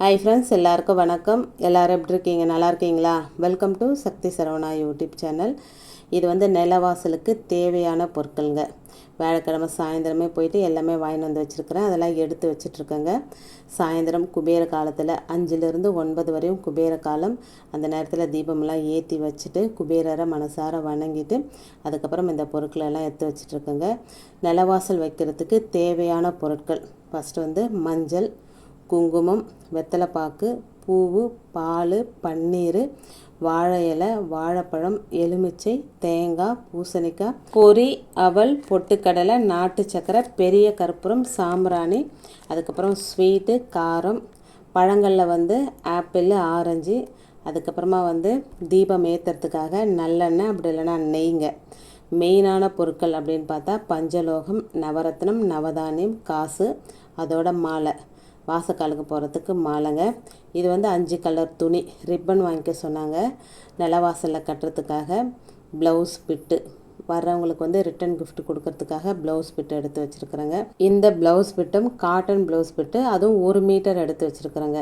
Hi friends எல்லாருக்கும் வணக்கம். எல்லோரும் எப்படி இருக்கீங்க? நல்லா இருக்கீங்களா? Welcome to Sakthi Saravana YouTube channel. இது வந்து நிலவாசலுக்கு தேவையான பொருட்கள்ங்க. வியாழக்கிழமை சாயந்தரமே போயிட்டு எல்லாமே வாங்கிட்டு வந்து வச்சுருக்கிறேன். அதெல்லாம் எடுத்து வச்சிட்ருக்கேங்க. சாயந்தரம் குபேர காலத்தில் அஞ்சுலேருந்து ஒன்பது வரையும் குபேர காலம். அந்த நேரத்தில் தீபமெல்லாம் ஏற்றி வச்சுட்டு குபேரரை மனசார வணங்கிட்டு அதுக்கப்புறம் இந்த பொருட்களெல்லாம் எடுத்து வச்சிட்ருக்கேங்க. நிலவாசல் வைக்கிறதுக்கு தேவையான பொருட்கள். ஃபஸ்ட்டு வந்து மஞ்சள் குங்குமம் வெத்தலைப்பாக்கு பூவு பால் பன்னீர் வாழை இலை வாழைப்பழம் எலுமிச்சை தேங்காய் பூசணிக்காய் பொறி அவல் பொட்டுக்கடலை நாட்டு சக்கரை பெரிய கற்பூரம் சாம்பிராணி அதுக்கப்புறம் ஸ்வீட்டு காரம் பழங்களில் வந்து ஆப்பிள் ஆரஞ்சு அதுக்கப்புறமா வந்து தீபம் ஏற்றுறதுக்காக நல்லெண்ணெய் அப்படி இல்லைன்னா நெய்ங்க. மெயினான பொருட்கள் அப்படின்னு பார்த்தா பஞ்சலோகம் நவரத்னம் நவதானியம் காசு அதோட மாலை. வாசக்காலுக்கு போகிறதுக்கு மாலைங்க. இது வந்து அஞ்சு கலர் துணி. ரிப்பன் வாங்கிக்க சொன்னாங்க. நிலவாசலில் கட்டுறதுக்காக. Blouse bit. வர்றவங்களுக்கு வந்து ரிட்டன் கிஃப்ட் கொடுக்கறதுக்காக ப்ளவுஸ் பிட்டு எடுத்து வச்சுருக்குறேங்க. இந்த ப்ளவுஸ் பிட்டும் காட்டன் ப்ளவுஸ் பிட்டு அதுவும் ஒரு மீட்டர் எடுத்து வச்சுருக்குறேங்க.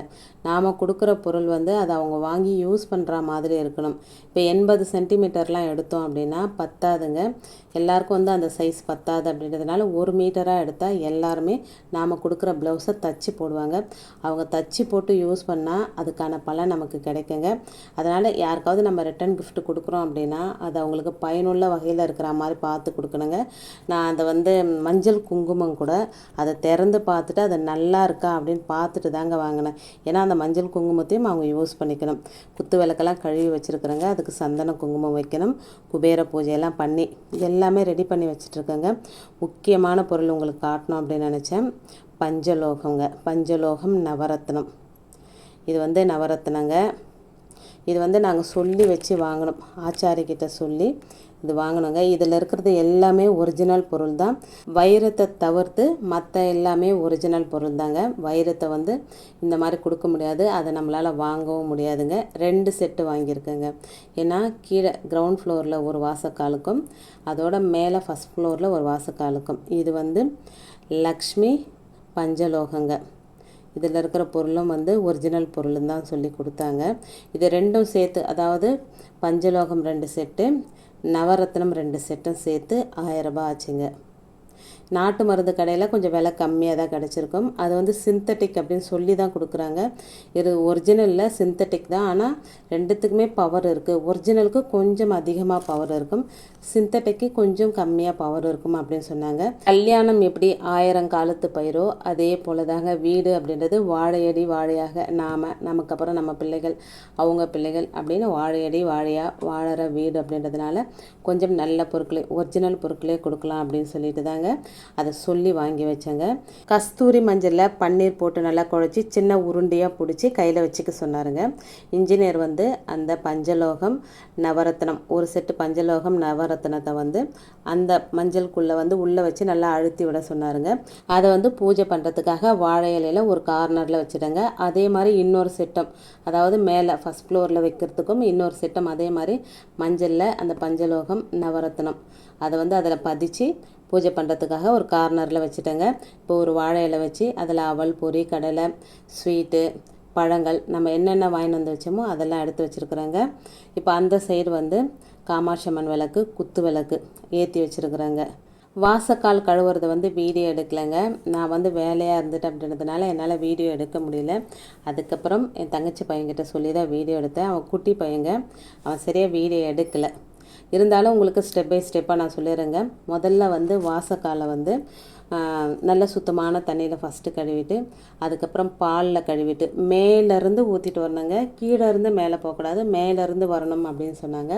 நாம் கொடுக்குற பொருள் வந்து அதை அவங்க வாங்கி யூஸ் பண்ணுற மாதிரி இருக்கணும். இப்போ எண்பது சென்டிமீட்டர்லாம் எடுத்தோம் அப்படின்னா பத்தாதுங்க. எல்லாருக்கும் வந்து அந்த சைஸ் பத்தாது அப்படின்றதுனால ஒரு மீட்டராக எடுத்தால் எல்லாருமே நாம் கொடுக்குற ப்ளவுஸை தச்சு போடுவாங்க. அவங்க தச்சு போட்டு யூஸ் பண்ணால் அதுக்கான பலன் நமக்கு கிடைக்குங்க. அதனால் யாருக்காவது நம்ம ரிட்டன் கிஃப்ட் கொடுக்குறோம் அப்படின்னா அது அவங்களுக்கு பயனுள்ள வகையில் இருக்கிற மாதிரி பார்த்து கொடுக்கணுங்க. நான் அதை வந்து மஞ்சள் குங்குமம் கூட அதை திறந்து பார்த்துட்டு அது நல்லா இருக்கா அப்படின்னு பார்த்துட்டு தாங்க வாங்கினேன். ஏன்னா அந்த மஞ்சள் குங்குமத்தையும் அவங்க யூஸ் பண்ணிக்கணும். குத்து விளக்கெல்லாம் கழுவி வச்சுருக்குறேங்க. அதுக்கு சந்தன குங்குமம் வைக்கணும். குபேர பூஜையெல்லாம் பண்ணி எல்லாமே ரெடி பண்ணி வச்சுட்ருக்கேங்க. முக்கியமான பொருள் உங்களுக்கு காட்டணும் அப்படின்னு நினச்சேன். பஞ்சலோகங்க பஞ்சலோகம் நவரத்னம். இது வந்து நவரத்னங்க. இது வந்து நாங்கள் சொல்லி வச்சு வாங்கினோம் ஆச்சாரிக்கிட்ட சொல்லி இது வாங்கினோங்க இதில் இருக்கிறது எல்லாமே ஒரிஜினல் பொருள் தான் வைரத்தை தவிர்த்து மற்ற எல்லாமே ஒரிஜினல் பொருள் தாங்க வைரத்தை வந்து இந்த மாதிரி கொடுக்க முடியாது. அதை நம்மளால் வாங்கவும் முடியாதுங்க. ரெண்டு செட்டு வாங்கியிருக்கேங்க. ஏன்னா கீழே கிரவுண்ட் ஃப்ளோரில் ஒரு வாசக்காலுக்கும் அதோட மேலே ஃபஸ்ட் ஃப்ளோரில் ஒரு வாசக்காலுக்கும். இது வந்து லக்ஷ்மி பஞ்சலோகங்க. இதில் இருக்கிற பொருளும் வந்து ஒரிஜினல் பொருள்னு தான் சொல்லி கொடுத்தாங்க. இது ரெண்டும் சேர்த்து அதாவது பஞ்சலோகம் ரெண்டு செட்டு நவரத்னம் ரெண்டு செட்டும் சேர்த்து ஆயரரூபா ஆச்சுங்க. நாட்டு மருந்து கடையில் கொஞ்சம் விலை கம்மியாக தான் கிடச்சிருக்கும். அது வந்து சிந்தட்டிக் அப்படின்னு சொல்லி தான் கொடுக்குறாங்க. இது ஒரிஜினலில் சிந்தட்டிக் தான். ஆனால் ரெண்டுத்துக்குமே பவர் இருக்குது ஒரிஜினலுக்கு கொஞ்சம் அதிகமாக பவர் இருக்கும். சிந்தட்டிக்கு கொஞ்சம் கம்மியாக பவர் இருக்கும் அப்படின்னு சொன்னாங்க. கல்யாணம் எப்படி ஆயிரம் காலத்து பயிரோ அதே போல் தாங்க வீடு அப்படின்றது வாழையடி வாழையாக நாம் நமக்கு அப்புறம் நம்ம பிள்ளைகள் அவங்க பிள்ளைகள் அப்படின்னு வாழையடி வாழையாக வாழற வீடு அப்படின்றதுனால கொஞ்சம் நல்ல பொருட்களே ஒரிஜினல் பொருட்களே கொடுக்கலாம் அப்படின்னு சொல்லிட்டு தாங்க அதை சொல்லி வாங்கி வச்சேங்க. கஸ்தூரி மஞ்சளில் பன்னீர் போட்டு நல்லா குழச்சி சின்ன உருண்டையாக பிடிச்சி கையில் வச்சுக்க சொன்னாருங்க. இன்ஜினியர் வந்து அந்த பஞ்சலோகம் நவரத்னம் ஒரு செட்டு பஞ்சலோகம் நவரத்னத்தை வந்து அந்த மஞ்சளுக்குள்ளே வந்து உள்ளே வச்சு நல்லா அழுத்தி விட சொன்னாருங்க. அதை வந்து பூஜை பண்ணுறதுக்காக வாழை இலையில் ஒரு கார்னரில் வச்சுட்டேங்க. அதே மாதிரி இன்னொரு செட்டம் அதாவது மேலே ஃபஸ்ட் ஃப்ளோரில் வைக்கிறதுக்கும் இன்னொரு செட்டம் அதே மாதிரி மஞ்சளில் அந்த பஞ்சலோகம் நவரத்னம். அதை வந்து அதில் பதிச்சு பூஜை பண்ணுறதுக்காக ஒரு கார்னரில் வச்சுட்டேங்க. இப்போ ஒரு வாழை இலை வச்சு அதில் அவல் பொரி கடலை ஸ்வீட்டு பழங்கள் நம்ம என்னென்ன வாங்கிட்டு வந்து வச்சோமோ அதெல்லாம் எடுத்து வச்சுருக்குறேங்க. இப்போ அந்த சைடு வந்து காமாட்சம்மன் விளக்கு குத்து விளக்கு ஏற்றி வச்சுருக்குறேங்க. வாசக்கால் கழுவுறது வந்து வீடியோ எடுக்கலைங்க. நான் வந்து வேலையாக இருந்துட்டு அப்படின்றதுனால என்னால் வீடியோ எடுக்க முடியல. அதுக்கப்புறம் என் தங்கச்சி பையன்கிட்ட சொல்லி தான் வீடியோ எடுத்தேன். அவன் குட்டி பையங்க. அவன் சரியாக வீடியோ எடுக்கலை. இருந்தாலும் உங்களுக்கு ஸ்டெப் பை ஸ்டெப்பாக நான் சொல்லிடுறேங்க. முதல்ல வந்து வாசக்காலை வந்து நல்ல சுத்தமான தண்ணியில் ஃபஸ்ட்டு கழுவிட்டு அதுக்கப்புறம் பாலில் கழுவிட்டு மேலேருந்து ஊற்றிட்டு வரணுங்க. கீழே இருந்து மேலே போகக்கூடாது. மேலேருந்து வரணும் அப்படின்னு சொன்னாங்க.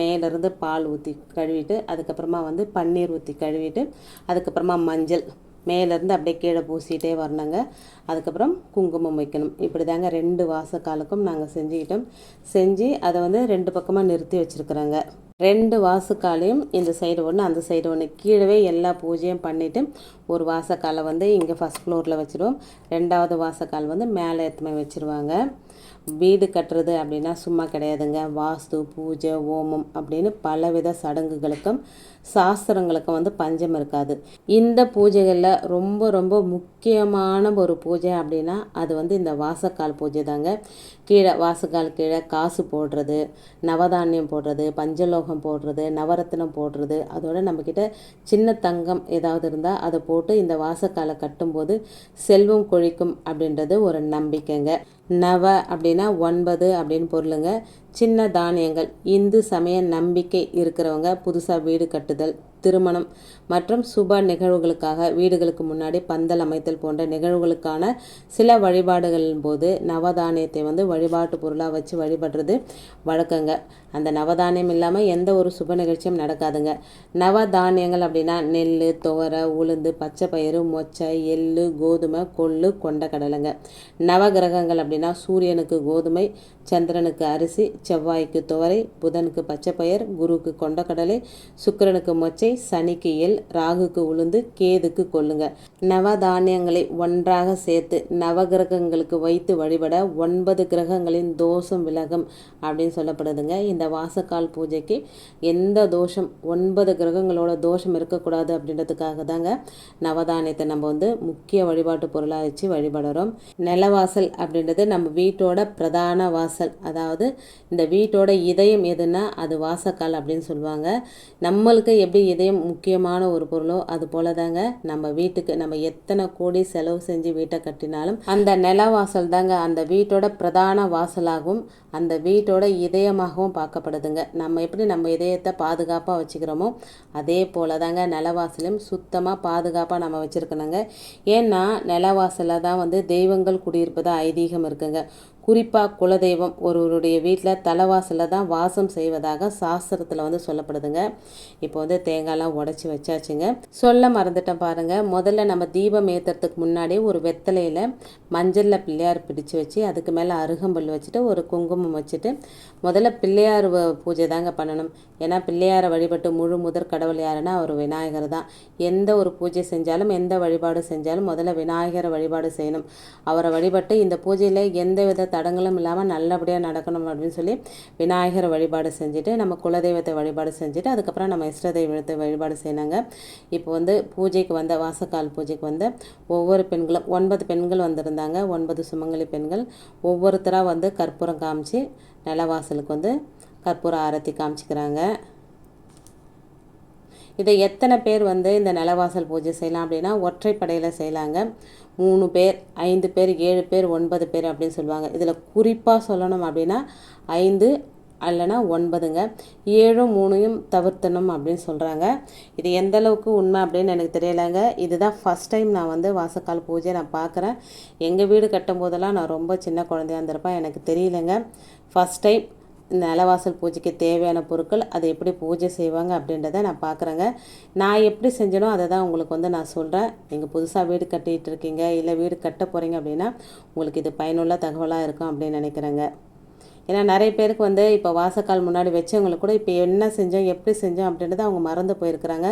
மேலேருந்து பால் ஊற்றி கழுவிட்டு அதுக்கப்புறமா வந்து பன்னீர் ஊற்றி கழுவிட்டு அதுக்கப்புறமா மஞ்சள் மேலேருந்து அப்படியே கீழே பூசிகிட்டே வரணுங்க. அதுக்கப்புறம் குங்குமம் வைக்கணும். இப்படி தாங்க ரெண்டு வாசக்காலுக்கும் நாங்கள் செஞ்சுக்கிட்டோம். செஞ்சு அதை வந்து ரெண்டு பக்கமாக நிறுத்தி வச்சுருக்குறோங்க. ரெண்டு வாசக்காலையும் இந்த சைடு ஒன்று அந்த சைடு ஒன்று கீழவே எல்லா பூஜையும் பண்ணிவிட்டு ஒரு வாசக்காலை வந்து இங்கே ஃபஸ்ட் ஃப்ளோரில் வச்சுருவோம். ரெண்டாவது வாசக்கால் வந்து மேலே எத்தனை வச்சுருவாங்க? வீடு கட்டுறது அப்படின்னா சும்மா கிடையாதுங்க. வாஸ்து பூஜை ஓமம் அப்படின்னு பலவித சடங்குகளுக்கும் சாஸ்திரங்களுக்கும் வந்து பஞ்சம் இருக்காது. இந்த பூஜைகளில் ரொம்ப ரொம்ப முக்கியமான ஒரு பூஜை அப்படின்னா அது வந்து இந்த வாசக்கால் பூஜை தாங்க. கீழே வாசக்கால் கீழே காசு போடுறது நவதானியம் போடுறது பஞ்சலோகம் போடுறது நவரத்னம் போடுறது. அதோட நம்மக்கிட்ட சின்ன தங்கம் ஏதாவது இருந்தால் அதை போட்டு இந்த வாசக்காலை கட்டும்போது செல்வம் கொழிக்கும் அப்படின்றது ஒரு நம்பிக்கைங்க. நவ அப்படின்னா ஒன்பது அப்படின்னு பொருளுங்க. சின்ன தானியங்கள் இந்து சமய நம்பிக்கை இருக்கிறவங்க புதுசாக வீடு கட்டுதல். திருமணம் மற்றும் சுப நிகழ்வுகளுக்காக வீடுகளுக்கு முன்னாடி பந்தல் அமைத்தல் போன்ற நிகழ்வுகளுக்கான சில வழிபாடுகளின் போது நவதானியத்தை வந்து வழிபாட்டு பொருளாக வச்சு வழிபடுறது வழக்கங்க. அந்த நவதானியம் இல்லாமல் எந்த ஒரு சுப நிகழ்ச்சியும் நடக்காதுங்க. நவதானியங்கள் அப்படின்னா நெல் துவரை உளுந்து பச்சை பயிறு மொச்சை எள்ளு கோதுமை கொள்ளு கொண்ட கடலைங்க. நவகிரகங்கள் அப்படின்னா சூரியனுக்கு கோதுமை சந்திரனுக்கு அரிசி செவ்வாய்க்கு துவரை புதனுக்கு பச்சைப்பயர் குருவுக்கு கொண்டக்கடலை சுக்கிரனுக்கு மொச்சை சனிக்கு எல் ராகுக்கு உளுந்து கேதுக்கு கொள்ளுங்க. நவதானியங்களை ஒன்றாக சேர்த்து நவகிரகங்களுக்கு வைத்து வழிபட ஒன்பது கிரகங்களின் தோஷம் விலகும் அப்படின்னு சொல்லப்படுதுங்க. இந்த வாசக்கால் பூஜைக்கு எந்த தோஷம் ஒன்பது கிரகங்களோட தோஷம் இருக்கக்கூடாது அப்படின்றதுக்காக தாங்க நவதானியத்தை நம்ம வந்து முக்கிய வழிபாட்டு பொருளாக வச்சு வழிபடுறோம். நிலவாசல் அப்படின்றது நம்ம வீட்டோட பிரதான வாசல். அதாவது இந்த வீட்டோட இதயம் எதுன்னா அது வாசக்கால் அப்படின்னு சொல்லுவாங்க. நம்மளுக்கு எப்படி இதயம் முக்கியமான ஒரு பொருளோ அது போல தாங்க நம்ம வீட்டுக்கு நம்ம எத்தனை கோடி செலவு செஞ்சு வீட்டை கட்டினாலும் அந்த நில வாசல் தாங்க அந்த வீட்டோட பிரதான வாசலாகவும் அந்த வீட்டோட இதயமாகவும் பார்க்கப்படுதுங்க. நம்ம எப்படி நம்ம இதயத்தை பாதுகாப்பாக வச்சுக்கிறோமோ அதே போல தாங்க நிலவாசலையும் சுத்தமாக பாதுகாப்பாக நம்ம வச்சுருக்கணுங்க. ஏன்னா நிலவாசலில் தான் வந்து தெய்வங்கள் குடியிருப்பதாக ஐதீகம் இருக்குங்க. குறிப்பாக குலதெய்வம் ஒருவருடைய வீட்டில் தலைவாசலில் தான் வாசம் செய்வதாக சாஸ்திரத்தில் வந்து சொல்லப்படுதுங்க. இப்போ வந்து தேங்காய்லாம் உடச்சி வச்சாச்சுங்க. சொல்ல மறந்துட்டேன் பாருங்கள் முதல்ல நம்ம தீபம் ஏற்றுறதுக்கு முன்னாடி ஒரு வெத்தலையில் மஞ்சளில் பிள்ளையார் பிடிச்சு வச்சு அதுக்கு மேலே அருகம்புல் வச்சுட்டு ஒரு குங்குமம் வச்சுட்டு முதல்ல பிள்ளையார் பூஜை தாங்க பண்ணணும். ஏன்னா பிள்ளையாரை வழிபட்டு முழு முதற் கடவுள் யாருன்னா அவர் விநாயகர் தான். எந்த ஒரு பூஜை செஞ்சாலும் எந்த வழிபாடு செஞ்சாலும் முதல்ல விநாயகரை வழிபாடு செய்யணும். அவரை வழிபட்டு இந்த பூஜையில் எந்த வித தடங்களும் இல்லாமல் நல்லபடியாக நடக்கணும் அப்படின்னு சொல்லி விநாயகரை வழிபாடு செஞ்சுட்டு நம்ம குலதெய்வத்தை வழிபாடு செஞ்சுட்டு அதுக்கப்புறம் நம்ம இஷ்ட தெய்வத்தை வழிபாடு செய்யணுங்க. இப்போ வந்து பூஜைக்கு வந்த வாசக்கால் பூஜைக்கு வந்த ஒவ்வொரு பெண்களும் ஒன்பது பெண்கள் வந்திருந்தாங்க. ஒன்பது சுமங்கலி பெண்கள். ஒவ்வொருத்தராக வந்து கற்பூரம் காமிச்சு நிலவாசலுக்கு வந்து கற்பூர ஆரத்தி காமிச்சிக்கிறாங்க. இதை எத்தனை பேர் வந்து இந்த நிலவாசல் பூஜை செய்யலாம் அப்படின்னா ஒற்றைப்படையில் செய்யலாங்க. மூணு பேர் ஐந்து பேர் ஏழு பேர் ஒன்பது பேர் அப்படின்னு சொல்லுவாங்க. இதில் குறிப்பாக சொல்லணும் அப்படின்னா ஐந்து அல்லனா ஒன்பதுங்க. ஏழும் மூணையும் தவிர்த்தணும் அப்படின்னு சொல்கிறாங்க இது எந்த அளவுக்கு உண்மை அப்படின்னு எனக்கு தெரியலைங்க. இதுதான் ஃபஸ்ட் டைம் நான் வந்து வாசக்கால் பூஜை நான் பார்க்குறேன் எங்கள் வீடு கட்டும் போதெல்லாம் நான் ரொம்ப சின்ன குழந்தையா இருந்திருப்பேன். எனக்கு தெரியலைங்க. ஃபஸ்ட் டைம் இந்த நிலவாசல் பூஜைக்கு தேவையான பொருட்கள் அதை எப்படி பூஜை செய்வாங்க அப்படின்றத நான் பார்க்குறேங்க. நான் எப்படி செஞ்சனோ அதை தான் உங்களுக்கு வந்து நான் சொல்கிறேன் நீங்கள் புதுசாக வீடு கட்டிகிட்டு இருக்கீங்க இல்லை வீடு கட்ட போகிறீங்க அப்படின்னா உங்களுக்கு இது பயனுள்ள தகவலாக இருக்கும் அப்படின்னு நினைக்கிறேங்க. ஏன்னா நிறைய பேருக்கு வந்து இப்போ வாசக்கால் முன்னாடி வச்சவங்களுக்கு கூட இப்போ என்ன செஞ்சோம் எப்படி செஞ்சோம் அப்படின்றத அவங்க மறந்து போயிருக்கிறாங்க.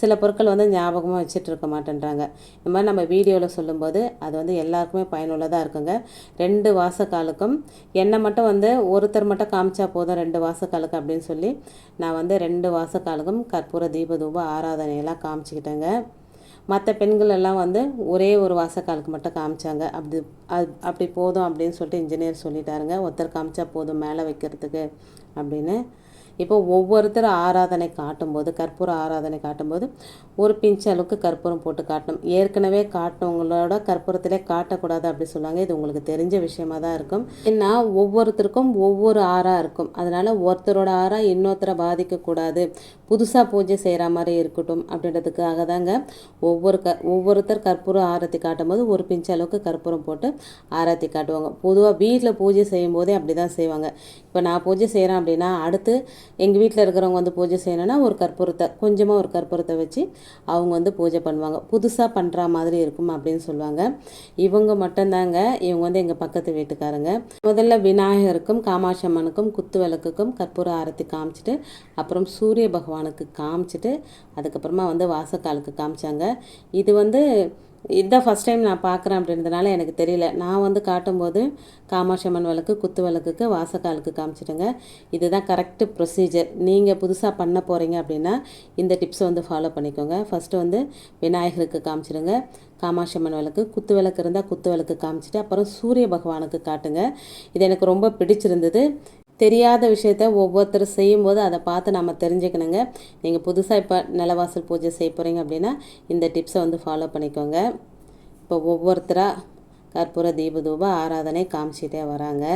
சில பொருட்கள் வந்து ஞாபகமாக வச்சுட்டு இருக்க மாட்டேன்றாங்க. இந்த மாதிரி நம்ம வீடியோவில் சொல்லும்போது அது வந்து எல்லாருக்குமே பயனுள்ளதாக இருக்குங்க. ரெண்டு வாசக்காலுக்கும் என்னை மட்டும் வந்து ஒருத்தர் மட்டும் காமிச்சா போதும் ரெண்டு வாசக்காலுக்கு அப்படின்னு சொல்லி நான் வந்து ரெண்டு வாசக்காலுக்கும் கற்பூர தீப தூப ஆராதனையெல்லாம் காமிச்சிக்கிட்டேங்க. மற்ற பெண்கள் எல்லாம் வந்து ஒரே ஒரு வாசக்காலுக்கு மட்டும் காமிச்சாங்க. அப்படி அது அப்படி போதும் அப்படின்னு சொல்லிட்டு இன்ஜினியர் சொல்லிட்டாருங்க. ஒருத்தர் காமிச்சா போதும் மேலே வைக்கிறதுக்கு அப்படின்னு. இப்போ ஒவ்வொருத்தர் ஆராதனை காட்டும்போது கற்பூர ஆராதனை காட்டும்போது ஒரு பிஞ்ச் அளவுக்கு கற்பூரம் போட்டு காட்டணும். ஏற்கனவே காட்டினவங்களோட கற்பூரத்திலே காட்டக்கூடாது அப்படி சொல்லுவாங்க. இது உங்களுக்கு தெரிஞ்ச விஷயமா தான் இருக்கும். ஏன்னா ஒவ்வொருத்தருக்கும் ஒவ்வொரு ஆறாக இருக்கும். அதனால் ஒருத்தரோட ஆறா இன்னொருத்தரை பாதிக்கக்கூடாது. புதுசாக பூஜை செய்கிற மாதிரி இருக்கட்டும் அப்படின்றதுக்காக தாங்க ஒவ்வொரு க ஒவ்வொருத்தர் கற்பூரம் ஆரத்தி காட்டும்போது ஒரு பிஞ்ச் அளவுக்கு கற்பூரம் போட்டு ஆரத்தி காட்டுவாங்க. பொதுவாக வீட்டில் பூஜை செய்யும் போதே அப்படி தான் செய்வாங்க. இப்போ நான் பூஜை செய்கிறேன் அப்படின்னா அடுத்து எங்கள் வீட்டில் இருக்கிறவங்க வந்து பூஜை செய்யணும்னா ஒரு கற்பூரத்தை கொஞ்சமாக ஒரு கற்பூரத்தை வச்சு அவங்க வந்து பூஜை பண்ணுவாங்க. புதுசாக பண்ணுற மாதிரி இருக்கும் அப்படின்னு சொல்லுவாங்க. இவங்க மட்டும்தாங்க இவங்க வந்து எங்கள் பக்கத்து வீட்டுக்காரங்க. முதல்ல விநாயகருக்கும் காமாட்சி அம்மனுக்கும் குத்து விளக்குக்கும் கற்பூர ஆரத்தி காமிச்சிட்டு அப்புறம் சூரிய பகவானுக்கு காமிச்சிட்டு அதுக்கப்புறமா வந்து வாசக்காலுக்கு காமிச்சாங்க. இது வந்து இதுதான் ஃபஸ்ட் டைம் நான் பார்க்குறேன் அப்படின்றதுனால எனக்கு தெரியல. நான் வந்து காட்டும்போது காமாட்சி அம்மன் விளக்கு குத்து விளக்குக்கு வாசக்காலுக்கு காமிச்சிடுங்க. இதுதான் கரெக்டு ப்ரொசீஜர் நீங்கள் புதுசாக பண்ண போகிறீங்க அப்படின்னா இந்த டிப்ஸை வந்து ஃபாலோ பண்ணிக்கோங்க. ஃபஸ்ட்டு வந்து விநாயகருக்கு காமிச்சிடுங்க. காமாட்சி அம்மன் விளக்கு குத்து விளக்கு இருந்தால் குத்து விளக்கு காமிச்சிட்டு அப்புறம் சூரிய பகவானுக்கு காட்டுங்க. இது எனக்கு ரொம்ப பிடிச்சிருந்தது. தெரியாத விஷயத்த ஒவ்வொருத்தரும் செய்யும்போது அதை பார்த்து நம்ம தெரிஞ்சுக்கணுங்க. நீங்கள் புதுசாக இப்போ நிலவாசல் பூஜை செய்ய போகிறீங்க அப்படின்னா இந்த டிப்ஸை வந்து ஃபாலோ பண்ணிக்கோங்க. இப்போ ஒவ்வொருத்தராக கற்பூர தீபதூப ஆராதனை காமிச்சிட்டே வராங்க.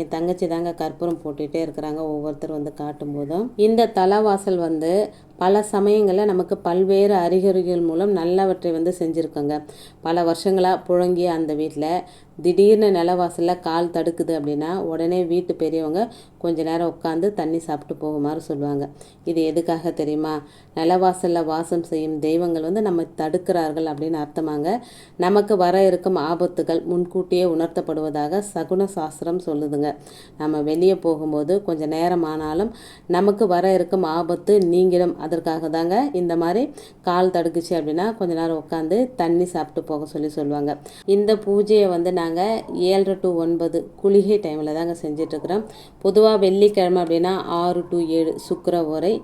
என் தங்கச்சி தாங்க கற்பூரம் போட்டுகிட்டே இருக்கிறாங்க ஒவ்வொருத்தர் வந்து காட்டும் போதும் இந்த தலைவாசல் வந்து பல சமயங்களில் நமக்கு பல்வேறு அறிகுறிகள் மூலம் நல்லவற்றை வந்து செஞ்சுருக்கோங்க. பல வருஷங்களாக புழங்கிய அந்த வீட்டில் திடீர்னு நிலவாசலில் கால் தடுக்குது அப்படின்னா உடனே வீட்டு பெரியவங்க கொஞ்ச நேரம் உட்காந்து தண்ணி சாப்பிட்டு போகுமாறு சொல்லுவாங்க. இது எதுக்காக தெரியுமா? நிலவாசலில் வாசம் செய்யும் தெய்வங்கள் வந்து நம்ம தடுக்கிறார்கள் அப்படின்னு அர்த்தமாங்க. நமக்கு வர இருக்கும் ஆபத்துகள் முன்கூட்டியே உணர்த்தப்படுவதாக சகுன சாஸ்திரம் சொல்லுதுங்க. நம்ம வெளியே போகும்போது கொஞ்சம் நேரம் ஆனாலும் நமக்கு வர இருக்கும் ஆபத்து நீங்கிடும் அதற்காக தாங்க இந்த மாதிரி கால் தடுக்குச்சு அப்படின்னா கொஞ்ச நேரம் உட்காந்து தண்ணி சாப்பிட்டு போக சொல்லி சொல்லுவாங்க. இந்த பூஜையை வந்து நாங்கள் ஏழரை டு ஒன்பது குளிகை டைமில் தாங்க செஞ்சிட்ருக்குறோம். பொதுவாக வெள்ளிக்கிழமை அப்படின்னா ஆறு டு ஏழு சுக்கர உரை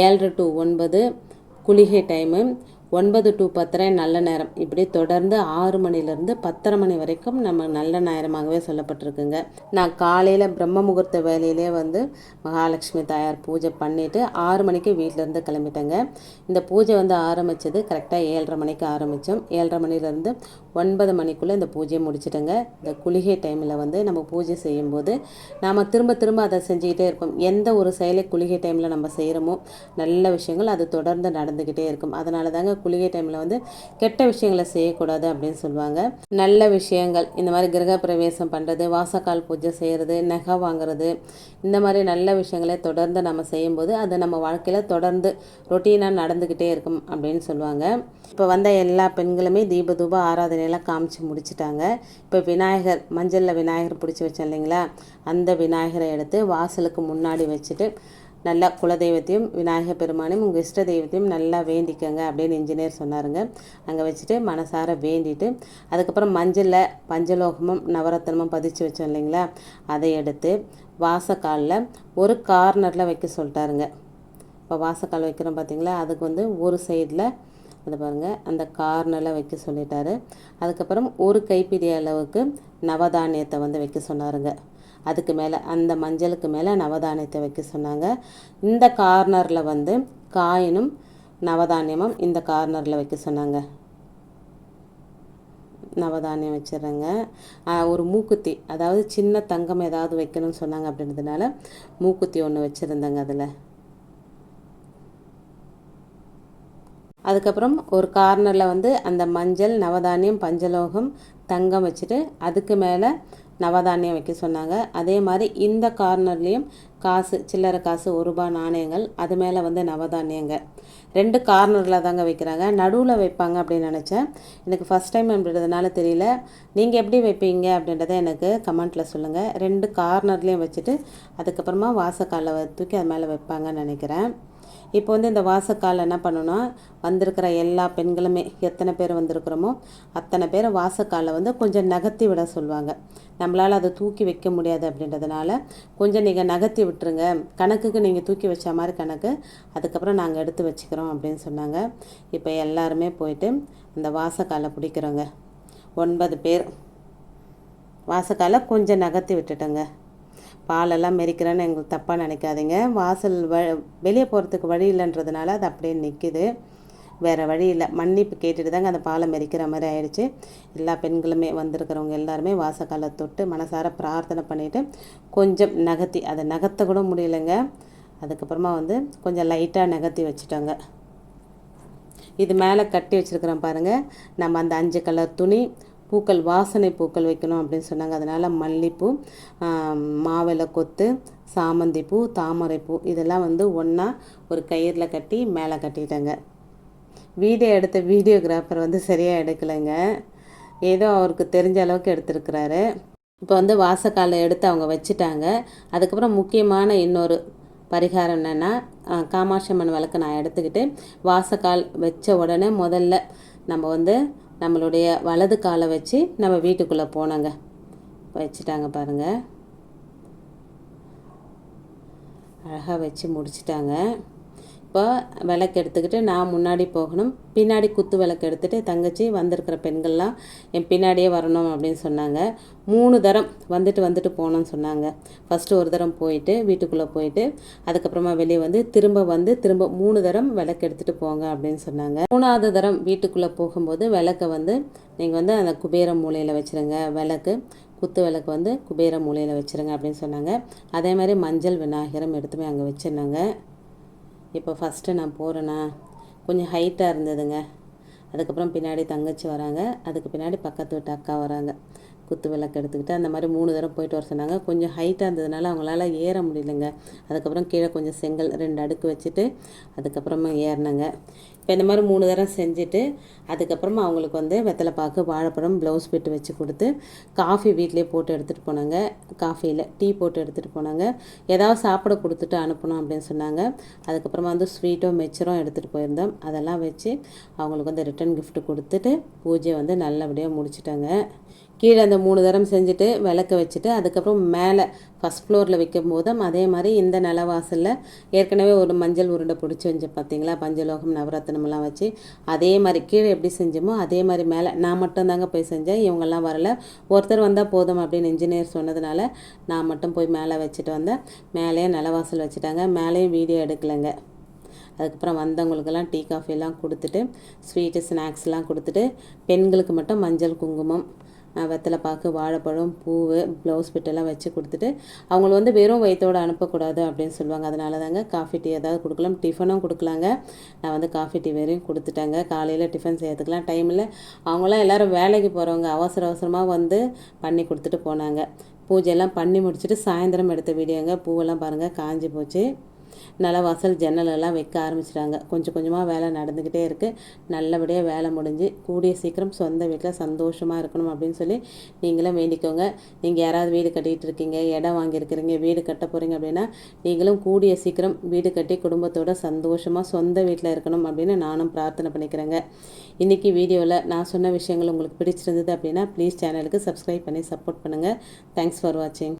ஏழரை டு ஒன்பது குளிகை டைமு ஒன்பது டு பத்தரை நல்ல நேரம். இப்படி தொடர்ந்து ஆறு மணிலேருந்து பத்தரை மணி வரைக்கும் நம்ம நல்ல நேரமாகவே சொல்லப்பட்டிருக்குங்க. நான் காலையில் பிரம்ம முகூர்த்த வேலையிலே வந்து மகாலட்சுமி தாயார் பூஜை பண்ணிவிட்டு ஆறு மணிக்கு வீட்டிலேருந்து கிளம்பிட்டேங்க. இந்த பூஜை வந்து ஆரம்பித்தது கரெக்டாக ஏழரை மணிக்கு ஆரம்பித்தோம் ஏழரை மணிலேருந்து ஒன்பது மணிக்குள்ளே இந்த பூஜையை முடிச்சிட்டேங்க. இந்த குளிகை டைமில் வந்து நம்ம பூஜை செய்யும்போது நாம் திரும்ப திரும்ப அதை செஞ்சுக்கிட்டே இருக்கோம். எந்த ஒரு செயலை குளிகை டைமில் நம்ம செய்கிறோமோ நல்ல விஷயங்கள் அது தொடர்ந்து நடந்துக்கிட்டே இருக்கும். அதனால தாங்க குளிகை டைமில் வந்து கெட்ட விஷயங்களை செய்யக்கூடாது அப்படின்னு சொல்லுவாங்க. நல்ல விஷயங்கள் இந்த மாதிரி கிரக பிரவேசம் பண்ணுறது வாசக்கால் பூஜை செய்கிறது நகை வாங்குறது இந்த மாதிரி நல்ல விஷயங்களை தொடர்ந்து நம்ம செய்யும்போது அது நம்ம வாழ்க்கையில் தொடர்ந்து ரொட்டீனாக நடந்துக்கிட்டே இருக்கும் அப்படின்னு சொல்லுவாங்க. இப்போ வந்த எல்லா பெண்களுமே தீப தூப ஆராதனையெல்லாம் காமிச்சு முடிச்சிட்டாங்க. இப்போ விநாயகர் மஞ்சளில் விநாயகர் பிடிச்சி வச்சேன் இல்லைங்களா? அந்த விநாயகரை எடுத்து வாசலுக்கு முன்னாடி வச்சுட்டு நல்லா குலதெய்வத்தையும் விநாயகர் பெருமானையும் உங்கள் இஷ்ட தெய்வத்தையும் நல்லா வேண்டிக்கங்க அப்படின்னு இன்ஜினியர் சொன்னாருங்க. அங்கே வச்சுட்டு மனசார வேண்டிட்டு அதுக்கப்புறம் மஞ்சளில் பஞ்சலோகமும் நவரத்னமும் பதிச்சு வச்சோம் இல்லைங்களா? அதை எடுத்து வாசக்காலில் ஒரு கார்னரில் வைக்க சொல்லிட்டாருங்க. இப்போ வாசக்கால் வைக்கிறோம் பார்த்தீங்களா அதுக்கு வந்து ஒரு சைடில் அது பாருங்கள் அந்த கார்னரில் வைக்க சொல்லிட்டாரு. அதுக்கப்புறம் ஒரு கைப்பிடி அளவுக்கு நவதானியத்தை வந்து வைக்க சொன்னாருங்க. அதுக்கு மேலே அந்த மஞ்சளுக்கு மேலே நவதானியத்தை வைக்க சொன்னாங்க. இந்த கார்னரில் வந்து காயினும் நவதானியமும் இந்த கார்னரில் வைக்க சொன்னாங்க. நவதானியம் வச்சிடுறேங்க. ஒரு மூக்குத்தி அதாவது சின்ன தங்கம் ஏதாவது வைக்கணும்னு சொன்னாங்க அப்படின்றதுனால மூக்குத்தி ஒன்று வச்சுருந்தேங்க அதில். அதுக்கப்புறம் ஒரு கார்னரில் வந்து அந்த மஞ்சள் நவதானியம் பஞ்சலோகம் தங்கம் வச்சுட்டு அதுக்கு மேலே நவதானியம் வைக்க சொன்னாங்க. அதே மாதிரி இந்த கார்னர்லேயும் காசு சில்லறை காசு ஒரு ரூபாய் நாணயங்கள் அது மேலே வந்து நவதானியங்க. ரெண்டு கார்னரில் தாங்க வைக்கிறாங்க. நடுவில் வைப்பாங்க அப்படின்னு நினச்சேன். எனக்கு ஃபஸ்ட் டைம் அப்படின்றதுனால தெரியல. நீங்கள் எப்படி வைப்பீங்க அப்படின்றத எனக்கு கமெண்ட்டில் சொல்லுங்கள் ரெண்டு கார்னர்லேயும் வச்சுட்டு அதுக்கப்புறமா வாசக்காலில் தூக்கி அது மேலே வைப்பாங்கன்னு நினைக்கிறேன். இப்போ வந்து இந்த வாசக்கால் என்ன பண்ணணும்னா வந்திருக்கிற எல்லா பெண்களுமே எத்தனை பேர் வந்திருக்கிறோமோ அத்தனை பேர் வாசக்காலை வந்து கொஞ்சம் நகர்த்தி விட சொல்லுவாங்க. நம்மளால் அதை தூக்கி வைக்க முடியாது அப்படின்றதுனால கொஞ்சம் நீங்கள் நகர்த்தி விட்டுருங்க. கணக்குக்கு நீங்கள் தூக்கி வச்ச மாதிரி கணக்கு அதுக்கப்புறம் நாங்கள் எடுத்து வச்சுக்கிறோம் அப்படின்னு சொன்னாங்க. இப்போ எல்லாருமே போயிட்டு அந்த வாசக்காலை பிடிக்கிறோங்க. ஒன்பது பேர். வாசக்காலை கொஞ்சம் நகர்த்தி விட்டுட்டோங்க. பாலெல்லாம் மெரிக்கிறேன்னு எங்களுக்கு தப்பாக நினைக்காதீங்க. வாசல் வ வெளியே போகிறதுக்கு வழி இல்லைன்றதுனால அது அப்படியே நிற்கிது வேறு வழி இல்லை. மன்னிப்பு கேட்டுட்டு தாங்க அந்த பாலை மெரிக்கிற மாதிரி ஆயிடுச்சு. எல்லா பெண்களுமே வந்திருக்கிறவங்க எல்லாருமே வாசக்காலை தொட்டு மனசார பிரார்த்தனை பண்ணிவிட்டு கொஞ்சம் நகர்த்தி அதை நகர்த்த கூட முடியலைங்க. அதுக்கப்புறமா வந்து கொஞ்சம் லைட்டாக நகர்த்தி வச்சுட்டோங்க. இது மேலே கட்டி வச்சுருக்குறோம் பாருங்கள் நம்ம அந்த அஞ்சு கலர் துணி பூக்கள் வாசனை பூக்கள் வைக்கணும் அப்படின்னு சொன்னாங்க. அதனால் மல்லிப்பூ மாவிளை கொத்து சாமந்தி பூ தாமரை பூ இதெல்லாம் வந்து ஒன்றா ஒரு கயிறில் கட்டி மேலே கட்டிட்டேங்க. வீடியோ எடுத்த வீடியோகிராஃபர் வந்து சரியாக எடுக்கலைங்க. ஏதோ அவருக்கு தெரிஞ்ச அளவுக்கு எடுத்துருக்கிறாரு. இப்போ வந்து வாசக்காலை எடுத்து அவங்க வச்சுட்டாங்க. அதுக்கப்புறம் முக்கியமான இன்னொரு பரிகாரம் என்னென்னா காமாட்சி அம்மன் விளக்கு நான் எடுத்துக்கிட்டு வாசக்கால் வச்ச உடனே முதல்ல நம்ம வந்து நம்மளுடைய வலது காலை வச்சு நம்ம வீட்டுக்குள்ளே போனோங்க. வச்சுட்டாங்க பாருங்கள் அழகாக வச்சு முடிச்சிட்டாங்க. இப்போ விளக்கு எடுத்துக்கிட்டு நான் முன்னாடி போகணும். பின்னாடி குத்து விளக்கு எடுத்துகிட்டு தங்கச்சி வந்திருக்கிற பெண்கள்லாம் என் பின்னாடியே வரணும் அப்படின்னு சொன்னாங்க. மூணு தரம் வந்துட்டு வந்துட்டு போகணும்னு சொன்னாங்க. ஃபஸ்ட்டு ஒரு தரம் போயிட்டு வீட்டுக்குள்ளே போயிட்டு அதுக்கப்புறமா வெளியே வந்து திரும்ப வந்து திரும்ப மூணு தரம் விளக்கு எடுத்துகிட்டு போங்க அப்படின்னு சொன்னாங்க. மூணாவது தரம் வீட்டுக்குள்ளே போகும்போது விளக்கை வந்து நீங்கள் வந்து அந்த குபேர மூலையில் வச்சுருங்க. விளக்கு குத்து விளக்கு வந்து குபேர மூலையில் வச்சுருங்க அப்படின்னு சொன்னாங்க. அதே மாதிரி மஞ்சள் விநாயகரம் எடுத்துமே அங்கே வச்சுருந்தாங்க. இப்போ ஃபஸ்ட்டு நான் போகிறேன்னா கொஞ்சம் ஹைட்டாக இருந்ததுங்க. அதுக்கப்புறம் பின்னாடி தங்கச்சி வராங்க. அதுக்கு பின்னாடி பக்கத்து வீட்டு அக்கா வராங்க. குத்து விளக்கு எடுத்துக்கிட்டு அந்த மாதிரி மூணு தடவை போயிட்டு வர சொன்னாங்க. கொஞ்சம் ஹைட்டாக இருந்ததுனால அவங்களால ஏற முடியலைங்க. அதுக்கப்புறம் கீழே கொஞ்சம் செங்கல் ரெண்டு அடுக்கு வச்சுட்டு அதுக்கப்புறமா ஏறினாங்க. இப்போ இந்த மாதிரி மூணு தடவை செஞ்சுட்டு அதுக்கப்புறமா அவங்களுக்கு வந்து வெத்தலை பாக்கு வாழைப்பழம் ப்ளவுஸ் பிட்டு வச்சு கொடுத்து காஃபி வீட்லேயே போட்டு எடுத்துகிட்டு போனாங்க. காஃபியில் டீ போட்டு எடுத்துகிட்டு போனாங்க. ஏதாவது சாப்பிட கொடுத்துட்டு அனுப்பணும் அப்படின்னு சொன்னாங்க. அதுக்கப்புறமா வந்து ஸ்வீட்டோ மெச்சரும் எடுத்துகிட்டு போயிருந்தோம். அதெல்லாம் வச்சு அவங்களுக்கு வந்து ரிட்டன் கிஃப்ட் கொடுத்துட்டு பூஜையை வந்து நல்லபடியாக முடிச்சிட்டாங்க. கீழே அந்த மூணு தரம் செஞ்சுட்டு விளக்க வச்சுட்டு அதுக்கப்புறம் மேலே ஃபஸ்ட் ஃப்ளோரில் வைக்கும் போதும் அதே மாதிரி இந்த நிலவாசலில் ஏற்கனவே ஒரு மஞ்சள் உருண்டை பிடிச்சி வச்சு பார்த்தீங்களா? பஞ்சலோகம் நவரத்னம்லாம் வச்சு அதே மாதிரி கீழே எப்படி செஞ்சோமோ அதே மாதிரி மேலே நான் மட்டும் தாங்க போய் செஞ்சேன். இவங்கெல்லாம் வரல. ஒருத்தர் வந்தால் போதும் அப்படின்னு இன்ஜினியர் சொன்னதுனால நான் மட்டும் போய் மேலே வச்சுட்டு வந்தேன். மேலேயே நிலவாசல் வச்சுட்டாங்க. மேலேயும் வீடியோ எடுக்கலைங்க. அதுக்கப்புறம் வந்தவங்களுக்கெல்லாம் டீ காஃபிலாம் கொடுத்துட்டு ஸ்வீட்டு ஸ்நாக்ஸ்லாம் கொடுத்துட்டு பெண்களுக்கு மட்டும் மஞ்சள் குங்குமம் வெத்தலை பாக்கு வாழைப்பழம் பூ ப்ளவுஸ் பிட்டெல்லாம் வச்சு கொடுத்துட்டு அவங்கள வந்து வெறும் வயிற்றோடு அனுப்பக்கூடாது அப்படின்னு சொல்லுவாங்க. அதனால தாங்க காஃபி டீ ஏதாவது கொடுக்கலாம். டிஃபனும் கொடுக்கலாங்க. நான் வந்து காஃபி டீ வெறும் கொடுத்துட்டாங்க. காலையில் டிஃபன் செய்யறதுக்கெலாம் டைமில் அவங்களாம் எல்லோரும் வேலைக்கு போகிறவங்க அவசர அவசரமாக வந்து பண்ணி கொடுத்துட்டு போனாங்க. பூஜையெல்லாம் பண்ணி முடிச்சுட்டு சாயந்தரம் எடுத்த வீடியோங்க. பூவெல்லாம் பாருங்கள் காஞ்சி போச்சு. நிலவாசல் ஜன்னலெல்லாம் வைக்க ஆரம்பிச்சிட்டாங்க. கொஞ்சம் கொஞ்சமாக வேலை நடந்துக்கிட்டே இருக்குது நல்லபடியாக வேலை முடிஞ்சு கூடிய சீக்கிரம் சொந்த வீட்டில் சந்தோஷமாக இருக்கணும் அப்படின்னு சொல்லி நீங்களும் வேண்டிக்கோங்க. நீங்கள் யாராவது வீடு கட்டிகிட்டு இருக்கீங்க இடம் வாங்கியிருக்கிறீங்க வீடு கட்ட போகிறீங்க அப்படின்னா நீங்களும் கூடிய சீக்கிரம் வீடு கட்டி குடும்பத்தோட சந்தோஷமாக சொந்த வீட்டில் இருக்கணும் அப்படின்னு நானும் பிரார்த்தனை பண்ணிக்கிறேங்க. இன்றைக்கி வீடியோவில் நான் சொன்ன விஷயங்கள் உங்களுக்கு பிடிச்சிருந்தது அப்படின்னா ப்ளீஸ் சேனலுக்கு சப்ஸ்கிரைப் பண்ணி சப்போர்ட் பண்ணுங்கள் தேங்க்ஸ் ஃபார் வாட்சிங்